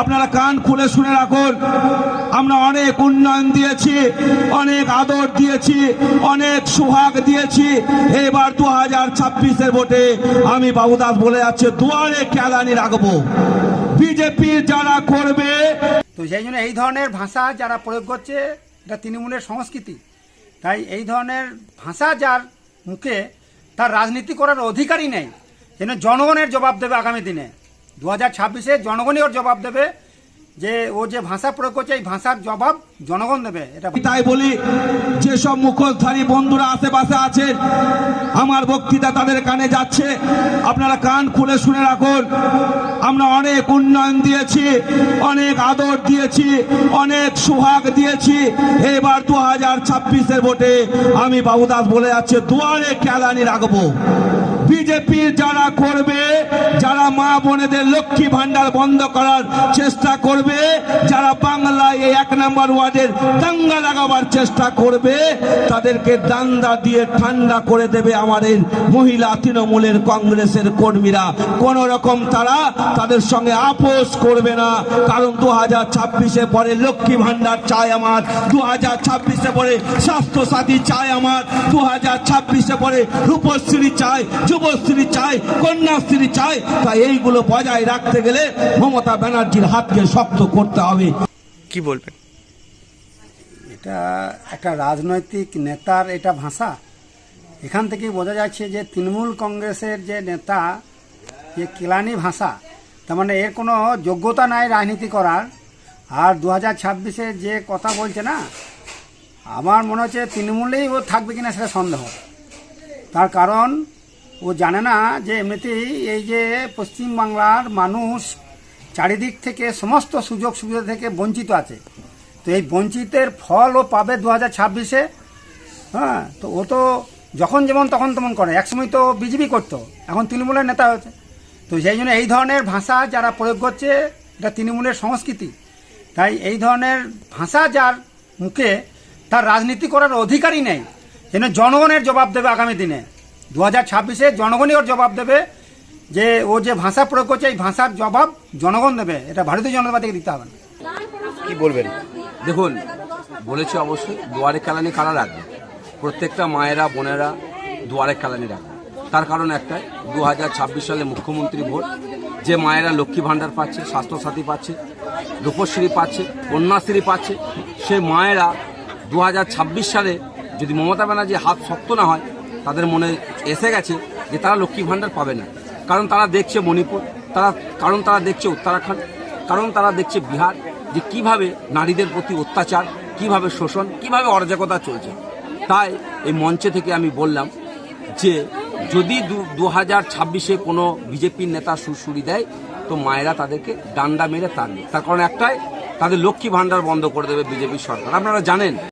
আপনারা কান খুলে শুনে রাখুন। আমরা অনেক উন্নয়ন দিয়েছি, অনেক আদর দিয়েছি, অনেক সুহাগ দিয়েছি। এবার দু হাজার ছাব্বিশের ভোটে আমি বাবুদাস বলে যাচ্ছে, দুয়ারে কেলানি রাখব। বিজেপির যারা করবে, তো সেই জন্য এই ধরনের ভাষা যারা প্রয়োগ করছে, এটা তৃণমূলের সংস্কৃতি। তাই এই ধরনের ভাষা যার মুখে তার রাজনীতি করার অধিকারই নেই, যেন জনগণের জবাব দেবে আগামী দিনে। দু হাজার ছাব্বিশে জনগণই ওর জবাব দেবে যে ও যে ভাষা প্রয়োগ করছে, এই ভাষার জবাব জনগণ দেবে। এটা তাই বলি, যেসব মুখোশধারী বন্ধুরা আশেপাশে আছেন, আমার বক্তৃতা তাদের কানে যাচ্ছে। আপনারা কান খুলে শুনে রাখুন। আমরা অনেক উন্নয়ন দিয়েছি, অনেক আদর দিয়েছি, অনেক সুহাগ দিয়েছি। এবার দু হাজার ছাব্বিশের ভোটে আমি বাবুদাস বলে যাচ্ছে, দুয়ারে কেলানি রাখব। বিজেপির যারা করবে যারা মা বোনেদের লক্ষ্মী ভান্ডার বন্ধ করার চেষ্টা করবে, যারা বাংলায় এই এক নম্বর ওয়ার্ডের দাঙ্গা লাগাবার চেষ্টা করবে, তাদেরকে দান্দা দিয়ে ঠান্ডা করে দেবে আমাদের মহিলা তৃণমূলের কংগ্রেসের কর্মীরা। কোন রকম তারা তাদের সঙ্গে আপোষ করবে না, কারণ দু হাজার ছাব্বিশে পরে লক্ষ্মী ভান্ডার চাই আমার দু হাজার ছাব্বিশে পরে স্বাস্থ্য সাথী চাই আমার দু হাজার ছাব্বিশে পরে রূপশ্রী চাই, যুবশ্রী চাই, কন্যাশ্রী চাই তাই এইগুলো বজায় রাখতে গেলে মমতা ব্যানার্জির হাতকে শক্ত করতে হবে। কি বলবেন? এটা একটা রাজনৈতিক নেতার এটা ভাষা। এখান থেকেই বোঝা যাচ্ছে যে তৃণমূল কংগ্রেসের যে নেতা যে কেলানি ভাষা তার মানে এর কোনো যোগ্যতা নাই রাজনীতি করার। আর দু হাজার ছাব্বিশে যে কথা বলছে না আমার মনে হচ্ছে তৃণমূলেই ও থাকবে কিনা সেটা সন্দেহ। তার কারণ ও জানে না যে এমনিতেই এই যে পশ্চিমবাংলার মানুষ চারিদিক থেকে সমস্ত সুযোগ সুবিধা থেকে বঞ্চিত আছে। তো এই বঞ্চিতের ফল ও পাবে দু হাজার ছাব্বিশে। হ্যাঁ তো ও তো যখন যেমন তখন তেমন করে। একসময় তো বিজেপি করতো, এখন তৃণমূলের নেতা হয়েছে। তো সেই জন্য এই ধরনের ভাষা যারা প্রয়োগ করছে, এটা তৃণমূলের সংস্কৃতি। তাই এই ধরনের ভাষা যার মুখে তার রাজনীতি করার অধিকারই নেই। যেন জনগণের জবাব দেবে আগামী দিনে। দু হাজার ছাব্বিশে জনগণই ওর জবাব দেবে যে ও যে ভাষা প্রয়োগ করছে এই ভাষার জবাব জনগণ দেবে। এটা ভারতীয় জনতা পার্টিকে দিতে হবে কি বলবেন? দেখুন বলেছি অবশ্যই দুয়ারে কেলানি কারা রাখবে? প্রত্যেকটা মায়েরা বোনেরা দুয়ারে কালানি রাখবে। তার কারণ একটাই দু হাজার ছাব্বিশ সালে মুখ্যমন্ত্রী ভোট যে মায়েরা লক্ষ্মী ভাণ্ডার পাচ্ছে স্বাস্থ্যসাথী পাচ্ছে রূপশ্রী পাচ্ছে কন্যাশ্রী পাচ্ছে সেই মায়েরা দু হাজার ছাব্বিশ সালে যদি মমতা ব্যানার্জি হাত শক্ত না হয় তাদের মনে এসে গেছে যে তারা লক্ষ্মী ভাণ্ডার পাবে না। কারণ তারা দেখছে মণিপুর, তারা, কারণ তারা দেখছে উত্তরাখণ্ড, কারণ তারা দেখছে বিহার, যে কীভাবে নারীদের প্রতি অত্যাচার, কীভাবে শোষণ, কীভাবে অরাজকতা চলছে। তাই এই মঞ্চে থেকে আমি বললাম যে, যদি দু হাজার ছাব্বিশে কোনো বিজেপির নেতা সুরসুরি দেয়, তো মায়েরা তাদেরকে ডান্ডা মেরে তাড়বে তার কারণ একটাই, তাদের লক্ষ্মী ভাণ্ডার বন্ধ করে দেবে বিজেপির সরকার। আপনারা জানেন।